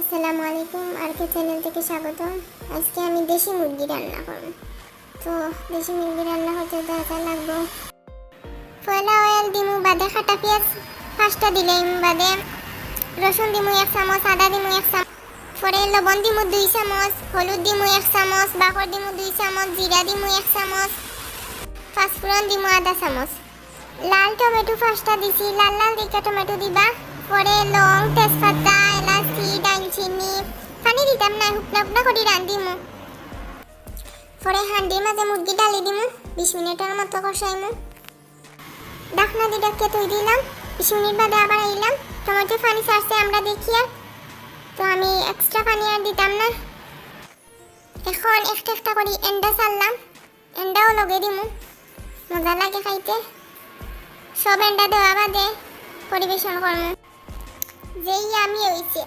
আসসালামু আলাইকুম চ্যানেল থেকে আজকে আমি দেশি মুরগি রান্না করব। তো দেশি মুরগি রান্না হতে দেখা পয়লা অয়েল দিমু, বাদে পেঁয়াজ, পাঁচটা দিলাম বাদে। রসুন দিমু এক চামচ, আদা দিমু এক চামচ, পরে লবণ দিমু দুই চামচ, হলুদ দিমু এক চামচ বাকর দিমু দুই চামচ, জিরা দিমু এক চামচ, পাঁচফোড়ন দিমু আধা চামচ। লাল টমেটো পাঁচটা দিছি, লাল লাল দিকা টমেটো দিবা। পরে লং তেজপাতা দিতাম না শুকনা শুকনা করে রান্ধিমু। পরে হান্ডির মাঝে মুরগি ডালি দিমু, বিশ মিনিটের মতো কষাইমু। ডাকনা দিয়ে ডাকিয়ে তুই দিলাম, বিশ মিনিট বাদে আবার আইলাম। টমেটো পানি ছাড়ছে আমরা দেখি আর। তো আমি এক্সট্রা পানি আর দিতাম না। এখন একটা একটা করে এন্ডা চাললাম এন্ডাও লগে দিমু। মজা লাগে খাইতে। সব এন্ডা দেওয়া বাদে পরিবেশন করব যেই আমি হইছে।